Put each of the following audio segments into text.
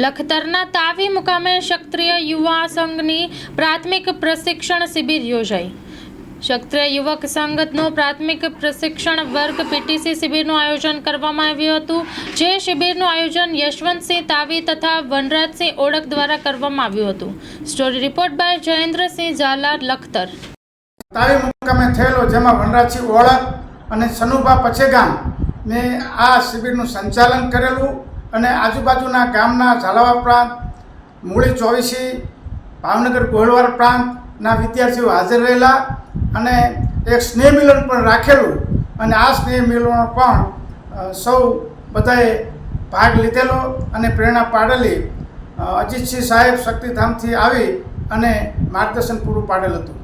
લખતરના તાવી મુકામે ક્ષત્રિય યુવા સંઘની પ્રાથમિક પ્રશિક્ષણ શિબિર યોજાઈ. ક્ષત્રિય યુવક સંઘનો પ્રાથમિક પ્રશિક્ષણ વર્ગ પીટીસી શિબિરનું આયોજન કરવામાં આવ્યું હતું, જે શિબિરનું આયોજન યશવંતસિંહ તાવી તથા વનરાજસિંહ ઓળખ દ્વારા કરવામાં આવ્યું હતું. Story report by Jayendrasinh Zala, Lakhtar. Tavi મુકામે થયેલો, જેમાં વનરાજસિંહ ઓળખ અને સનુભા પછેગામ ને આ શિબિરનું સંચાલન કરેલું અને આજુબાજુના ગામના ઝાલાવા પ્રાંત મૂળી ચોવીસી ભાવનગર ગોળવાડ પ્રાંતના વિદ્યાર્થીઓ હાજર રહેલા અને એક સ્નેહ મિલન પણ રાખેલું અને આ સ્નેહ મિલન પણ સૌ બધાએ ભાગ લીધેલો અને પ્રેરણા પાડેલી અજીતસિંહ સાહેબ શક્તિધામથી આવી અને માર્ગદર્શન પૂરું પાડેલ હતું.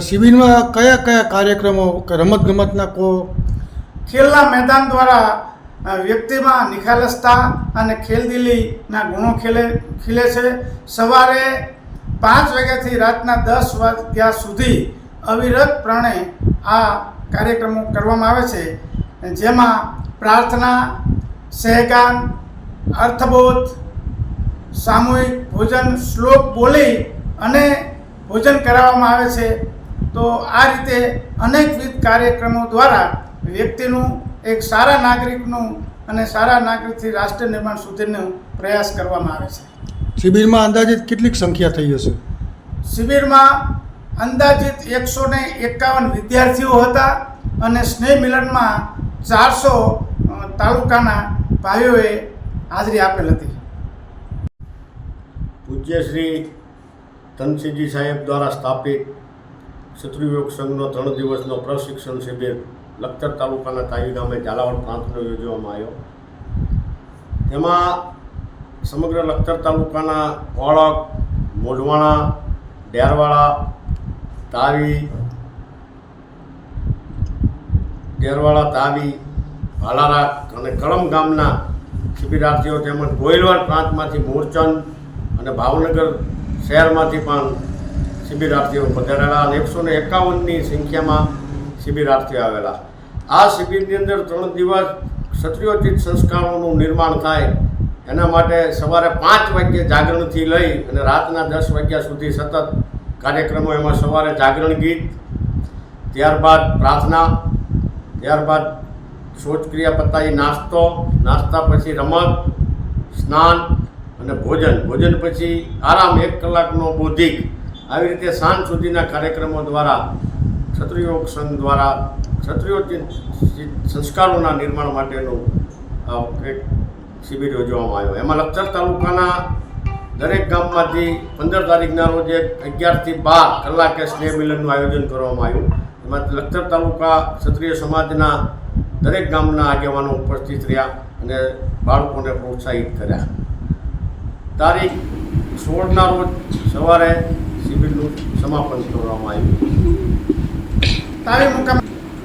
શિબિરમાં કયા કયા કાર્યક્રમો રમત ગમતના કો ખેલના મેદાન દ્વારા વ્યક્તિમાં નિખાલસતા અને ખેલદિલીના ગુણો ખેલે ખીલે છે. સવારે પાંચ વાગ્યાથી રાતના દસ વાગ્યા સુધી અવિરતપણે આ કાર્યક્રમો કરવામાં આવે છે. જેમાં પ્રાર્થના, સહેગાન, અર્થબોધ, સામૂહિક ભોજન, શ્લોક બોલી અને ભોજન કરાવવામાં આવે છે. તો આ રીતે અનેકવિધ કાર્યક્રમો દ્વારા વ્યક્તિનું એક સારા નાગરિકનું અને સારા નાગરિકથી રાષ્ટ્ર નિર્માણ સુધીનો પ્રયાસ કરવામાં આવે છે. શિબિરમાં અંદાજિત કેટલીક સંખ્યા થઈ હશે? શિબિરમાં અંદાજિત એકસો ને એકાવન વિદ્યાર્થીઓ હતા અને સ્નેહ મિલનમાં ચારસો તાલુકાના ભાઈઓએ હાજરી આપેલ હતી. પૂજ્ય શ્રી ધનસિંહજી સાહેબ દ્વારા સ્થાપિત ક્ષત્રિયોગ સંઘનો ત્રણ દિવસનો પ્રશિક્ષણ શિબિર લખતર તાલુકાના તાવી ગામે ઝાલાવાડ પ્રાંતનો યોજવામાં આવ્યો. તેમાં સમગ્ર લખતર તાલુકાના ઓળખ, મોઢવાણા, ડેરવાળા, તાવી ડેરવાળા, તાવી, ભાલારા અને કળમ ગામના શિબિરાર્થીઓ તેમજ ગોયલવાડ પ્રાંતમાંથી મોરચંદ અને ભાવનગર શહેરમાંથી પણ શિબિરાર્થીઓ પધારેલા અને એકસો ને એકાવનની સંખ્યામાં શિબિરાર્થીઓ આવેલા. આ શિબિરની અંદર ત્રણ દિવસ ક્ષત્રિયોચિત સંસ્કારોનું નિર્માણ થાય. એના માટે સવારે પાંચ વાગ્યે જાગરણથી લઈ અને રાતના દસ વાગ્યા સુધી સતત કાર્યક્રમો એમાં સવારે જાગરણ ગીત, ત્યારબાદ પ્રાર્થના, ત્યારબાદ શૌચક્રિયા પતાવી નાસ્તો, નાસ્તા પછી રમત, સ્નાન અને ભોજન. ભોજન પછી આરામ એક કલાકનો બૌદ્ધિક આવી રીતે સાંજ સુધીના કાર્યક્રમો દ્વારા ક્ષત્રિયોગ સંઘ દ્વારા, ક્ષત્રિયો સંસ્કારોના નિર્માણ માટેનું એક શિબિર યોજવામાં આવ્યો. એમાં લખતર તાલુકાના દરેક ગામમાંથી પંદર તારીખના રોજ અગિયારથી બાર કલાકે સ્નેહ મિલનનું આયોજન કરવામાં આવ્યું. એમાં લખતર તાલુકા ક્ષત્રિય સમાજના દરેક ગામના આગેવાનો ઉપસ્થિત રહ્યા અને બાળકોને પ્રોત્સાહિત કર્યા. તારીખ સોળના રોજ સવારે શિબિરનું સમાપન કરવામાં આવ્યું. તારે મુકામે